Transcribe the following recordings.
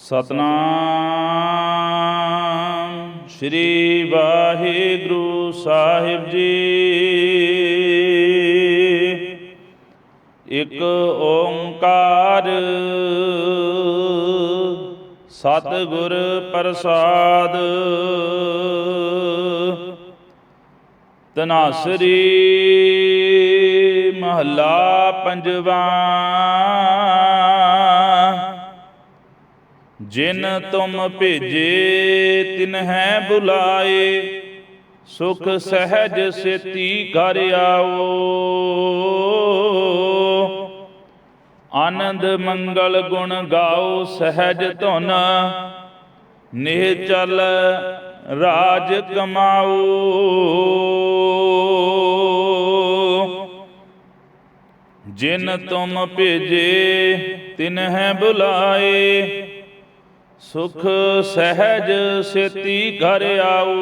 ਸਤਨਾਮ ਸ੍ਰੀ ਵਾਹਿਗੁਰੂ ਸਾਹਿਬ ਜੀ। ਇੱਕ ਓੰਕਾਰ ਸਤਿਗੁਰ ਪ੍ਰਸਾਦ। ਤਨਾਸਰੀ ਮਹੱਲਾ ਪੰਜਵਾ। ਜਿਨ ਤੁਮ ਭੇਜੇ ਤਿਨਹਿ ਬੁਲਾਏ, ਸੁਖ ਸਹਿਜ ਸੇਤੀ ਘਰ ਆਓ। ਆਨੰਦ ਮੰਗਲ ਗੁਣ ਗਾਓ, ਸਹਿਜ ਧੁਨ, ਨਿਹ ਚਲ ਰਾਜ ਕਮਾਓ। ਜਿਨ ਤੁਮ ਭੇਜੇ ਤਿਨਹਿ ਬੁਲਾਏ ਸੁਖ ਸਹਿਜ ਸੇਤੀ ਘਰ ਆਓ।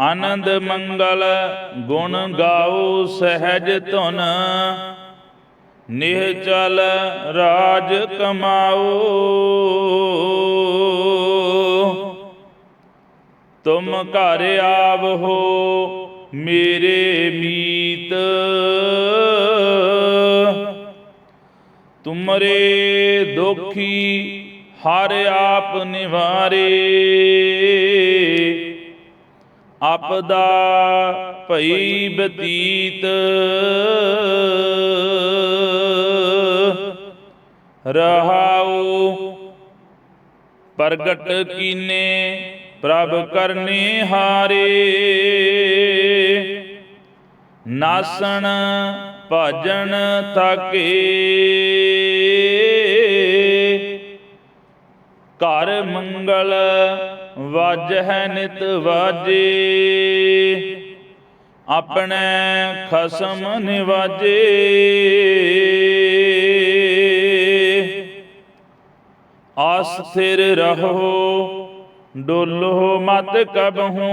ਆਨੰਦ ਮੰਗਲ ਗੁਣ ਗਾਓ ਸਹਿਜ ਧੁਨ। ਨਿਹਚਲ ਰਾਜ ਕਮਾਓ। ਤੁਮ ਘਰ ਆਵਹੋ ਮੇਰੇ ਮੀਤ। ਮਰੇ, ਦੁਖੀ ਹਰ ਆਪ ਨਿਵਾਰੇ। ਆਪਦਾ ਭਈ ਬਤੀਤ ਰਹਾਉ। ਪ੍ਰਗਟ ਕੀਨੇ, ਪ੍ਰਭ ਕਰਨੇ ਹਾਰੇ। ਨਾਸਣ ਭਜਨ ਤਾਕੇ ਘਰ ਮੰਗਲ ਵਾਜਹਿ ਨਿਤ ਵਾਜੇ। ਆਪਣੇ ਖਸਮ ਨਿਵਾਜੇ। ਆਸਥਿਰ ਰਹੋ, ਡੋਲੋ ਮਤ ਕਬਹੂ।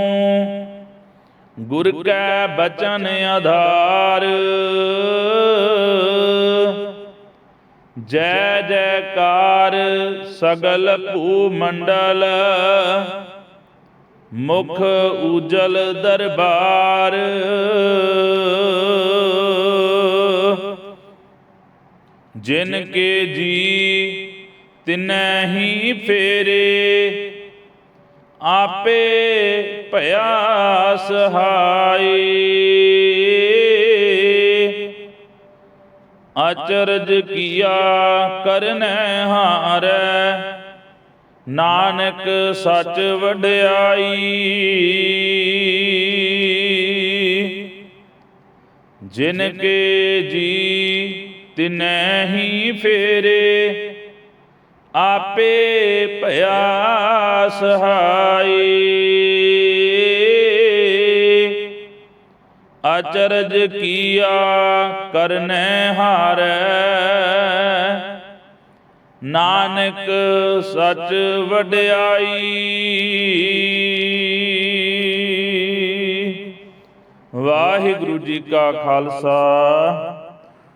ਗੁਰ ਕੈ ਬਚਨ ਆਧਾਰ। ਜੈ ਜੈਕਾਰ ਸਗਲ ਭੂ ਮੰਡਲ ਮੁਖ ਉਜਲ ਦਰਬਾਰ। ਜਿਨ ਕੇ ਜੀ ਤਿਨੈਹੀ ਫੇਰੇ, ਆਪੇ ਭਇਆ ਸਹਾਈ ਅਚਰਜ ਕੀਆ ਕਰਨੈ ਹਾਰੈ। ਨਾਨਕ ਸੱਚ ਵਡਿਆਈ। ਜਿਨ ਕੇ ਜੀ ਤਿਨੈ ਹੀ ਫੇਰੇ, ਆਪੇ ਭਇਆ ਸਹਾਈ ਅਚਰਜ ਕੀਆ ਕਰਨੈ ਹਾਰੈ। ਨਾਨਕ ਸੱਚ ਵਡਿਆਈ। ਵਾਹਿਗੁਰੂ ਜੀ ਕਾ ਖਾਲਸਾ,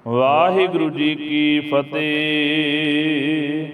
ਵਾਹਿਗੁਰੂ ਜੀ ਕੀ ਫਤਿਹ।